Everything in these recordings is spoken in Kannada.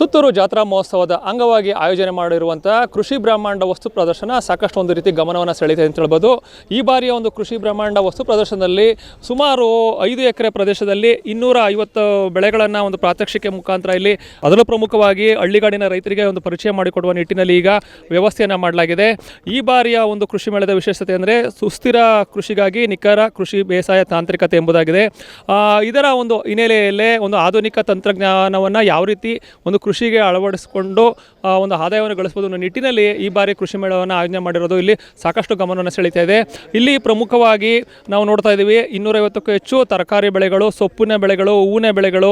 ಸುತ್ತೂರು ಜಾತ್ರಾ ಮಹೋತ್ಸವದ ಅಂಗವಾಗಿ ಆಯೋಜನೆ ಮಾಡಿರುವಂಥ ಕೃಷಿ ಬ್ರಹ್ಮಾಂಡ ವಸ್ತು ಪ್ರದರ್ಶನ ಸಾಕಷ್ಟು ಒಂದು ರೀತಿ ಗಮನವನ್ನು ಸೆಳೆಯುತ್ತೆ ಅಂತ ಹೇಳ್ಬೋದು. ಈ ಬಾರಿಯ ಒಂದು ಕೃಷಿ ಬ್ರಹ್ಮಾಂಡ ವಸ್ತು ಪ್ರದರ್ಶನದಲ್ಲಿ ಸುಮಾರು ಐದು ಎಕರೆ ಪ್ರದೇಶದಲ್ಲಿ ಇನ್ನೂರ ಐವತ್ತು ಬೆಳೆಗಳನ್ನು ಒಂದು ಪ್ರಾತ್ಯಕ್ಷಿಕೆ ಮುಖಾಂತರ ಇಲ್ಲಿ ಅದರಲ್ಲೂ ಪ್ರಮುಖವಾಗಿ ಹಳ್ಳಿಗಾಡಿನ ರೈತರಿಗೆ ಒಂದು ಪರಿಚಯ ಮಾಡಿಕೊಡುವ ನಿಟ್ಟಿನಲ್ಲಿ ಈಗ ವ್ಯವಸ್ಥೆಯನ್ನು ಮಾಡಲಾಗಿದೆ. ಈ ಬಾರಿಯ ಒಂದು ಕೃಷಿ ಮೇಳದ ವಿಶೇಷತೆ ಅಂದರೆ ಸುಸ್ಥಿರ ಕೃಷಿಗಾಗಿ ನಿಖರ ಕೃಷಿ ಬೇಸಾಯ ತಾಂತ್ರಿಕತೆ ಎಂಬುದಾಗಿದೆ. ಇದರ ಒಂದು ಹಿನ್ನೆಲೆಯಲ್ಲೇ ಒಂದು ಆಧುನಿಕ ತಂತ್ರಜ್ಞಾನವನ್ನು ಯಾವ ರೀತಿ ಒಂದು ಕೃಷಿಗೆ ಅಳವಡಿಸಿಕೊಂಡು ಒಂದು ಆದಾಯವನ್ನು ಗಳಿಸ್ಬೋದು ಅನ್ನೋ ನಿಟ್ಟಿನಲ್ಲಿ ಈ ಬಾರಿ ಕೃಷಿ ಮೇಳವನ್ನು ಆಯೋಜನೆ ಮಾಡಿರೋದು ಇಲ್ಲಿ ಸಾಕಷ್ಟು ಗಮನವನ್ನು ಸೆಳೀತಾ ಇದೆ. ಇಲ್ಲಿ ಪ್ರಮುಖವಾಗಿ ನಾವು ನೋಡ್ತಾ ಇದ್ದೀವಿ, ಇನ್ನೂರೈವತ್ತಕ್ಕೂ ಹೆಚ್ಚು ತರಕಾರಿ ಬೆಳೆಗಳು, ಸೊಪ್ಪಿನ ಬೆಳೆಗಳು, ಹೂವಿನ ಬೆಳೆಗಳು,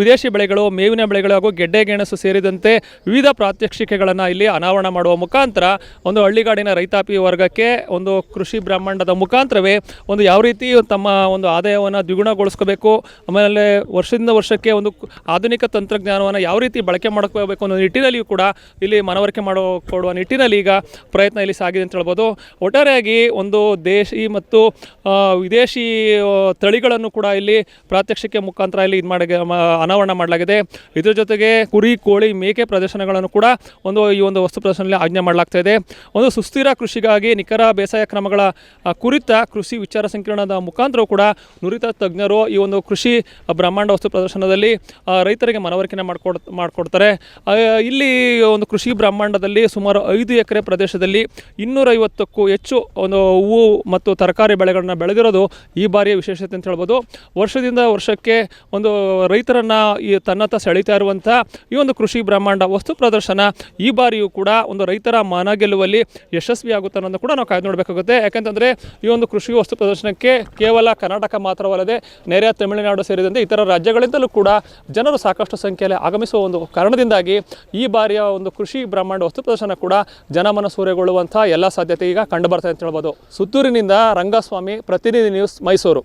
ವಿದೇಶಿ ಬೆಳೆಗಳು, ಮೇವಿನ ಬೆಳೆಗಳು ಹಾಗೂ ಗೆಡ್ಡೆ ಗೆಣಸು ಸೇರಿದಂತೆ ವಿವಿಧ ಪ್ರಾತ್ಯಕ್ಷಿಕೆಗಳನ್ನು ಇಲ್ಲಿ ಅನಾವರಣ ಮಾಡುವ ಮುಖಾಂತರ ಒಂದು ಹಳ್ಳಿಗಾಡಿನ ರೈತಾಪಿ ವರ್ಗಕ್ಕೆ ಒಂದು ಕೃಷಿ ಬ್ರಹ್ಮಾಂಡದ ಮುಖಾಂತರವೇ ಒಂದು ಯಾವ ರೀತಿ ತಮ್ಮ ಒಂದು ಆದಾಯವನ್ನು ದ್ವಿಗುಣಗೊಳಿಸ್ಕೋಬೇಕು, ಆಮೇಲೆ ವರ್ಷದಿಂದ ವರ್ಷಕ್ಕೆ ಒಂದು ಆಧುನಿಕ ತಂತ್ರಜ್ಞಾನವನ್ನು ಯಾವ ರೀತಿ ಬಳಕೆ ಮಾಡ್ಕೋಬೇಕು ಅನ್ನೋ ನಿಟ್ಟಿನಲ್ಲಿಯೂ ಕೂಡ ಇಲ್ಲಿ ಮನವರಿಕೆ ಮಾಡೋ, ಕೊಡುವ ನಿಟ್ಟಿನಲ್ಲಿ ಈಗ ಪ್ರಯತ್ನ ಇಲ್ಲಿ ಸಾಗಿದೆ ಅಂತ ಹೇಳ್ಬೋದು. ಒಟ್ಟಾರೆಯಾಗಿ ಒಂದು ದೇಶಿ ಮತ್ತು ವಿದೇಶಿ ತಳಿಗಳನ್ನು ಕೂಡ ಇಲ್ಲಿ ಪ್ರಾತ್ಯಕ್ಷಿಕೆ ಮುಖಾಂತರ ಇಲ್ಲಿ ಇದು ಮಾಡಿ ಅನಾವರಣ ಮಾಡಲಾಗಿದೆ. ಇದರ ಜೊತೆಗೆ ಕುರಿ, ಕೋಳಿ, ಮೇಕೆ ಪ್ರದರ್ಶನಗಳನ್ನು ಕೂಡ ಒಂದು, ಈ ಒಂದು ವಸ್ತು ಪ್ರದರ್ಶನದಲ್ಲಿ ಆಜ್ಞೆ ಮಾಡಲಾಗ್ತಾ ಇದೆ. ಒಂದು ಸುಸ್ಥಿರ ಕೃಷಿಗಾಗಿ ನಿಖರ ಬೇಸಾಯ ಕ್ರಮಗಳ ಕುರಿತ ಕೃಷಿ ವಿಚಾರ ಸಂಕಿರಣದ ಮುಖಾಂತರ ಕೂಡ ನುರಿತ ತಜ್ಞರು ಈ ಒಂದು ಕೃಷಿ ಬ್ರಹ್ಮಾಂಡ ವಸ್ತು ಪ್ರದರ್ಶನದಲ್ಲಿ ರೈತರಿಗೆ ಮನವರಿಕೆ ಮಾಡಿಕೊಡ್ ಮಾಡಿಕೊಡ್ತಾರೆ ಆ, ಇಲ್ಲಿ ಒಂದು ಕೃಷಿ ಬ್ರಹ್ಮಾಂಡದಲ್ಲಿ ಸುಮಾರು ಐದು ಎಕರೆ ಪ್ರದೇಶದಲ್ಲಿ ಇನ್ನೂರೈವತ್ತಕ್ಕೂ ಹೆಚ್ಚು ಒಂದು ಹೂವು ಮತ್ತು ತರಕಾರಿ ಬೆಳೆಗಳನ್ನ ಬೆಳೆದಿರೋದು ಈ ಬಾರಿಯ ವಿಶೇಷತೆ ಅಂತ ಹೇಳ್ಬೋದು. ವರ್ಷದಿಂದ ವರ್ಷಕ್ಕೆ ಒಂದು ರೈತರನ್ನು ಈ ತನ್ನತ್ತ ಸೆಳೀತಾ ಇರುವಂಥ ಈ ಒಂದು ಕೃಷಿ ಬ್ರಹ್ಮಾಂಡ ವಸ್ತು ಪ್ರದರ್ಶನ ಈ ಬಾರಿಯೂ ಕೂಡ ಒಂದು ರೈತರ ಮನ ಗೆಲ್ಲುವಲ್ಲಿ ಯಶಸ್ವಿಯಾಗುತ್ತೆ ಅನ್ನೋದು ಕೂಡ ನಾವು ಕಾಯ್ದು ನೋಡಬೇಕಾಗುತ್ತೆ. ಯಾಕಂತಂದರೆ ಈ ಒಂದು ಕೃಷಿ ವಸ್ತು ಪ್ರದರ್ಶನಕ್ಕೆ ಕೇವಲ ಕರ್ನಾಟಕ ಮಾತ್ರವಲ್ಲದೆ ನೆರೆಯ ತಮಿಳುನಾಡು ಸೇರಿದಂತೆ ಇತರ ರಾಜ್ಯಗಳಿಂದಲೂ ಕೂಡ ಜನರು ಸಾಕಷ್ಟು ಸಂಖ್ಯೆಯಲ್ಲಿ ಆಗಮಿಸುವ ಒಂದು ಕಾರಣದಿಂದಾಗಿ ಈ ಬಾರಿಯ ಒಂದು ಕೃಷಿ ಬ್ರಹ್ಮಾಂಡ ವಸ್ತು ಪ್ರದರ್ಶನ ಕೂಡ ಜನಮನ ಸೂರೆಗೊಳ್ಳುವಂಥ ಎಲ್ಲ ಸಾಧ್ಯತೆ ಈಗ ಕಂಡು ಬರ್ತಾ ಅಂತ ಹೇಳ್ಬೋದು. ಸುತ್ತೂರಿನಿಂದ ರಂಗಸ್ವಾಮಿ, ಪ್ರತಿನಿಧಿ ನ್ಯೂಸ್ ಮೈಸೂರು.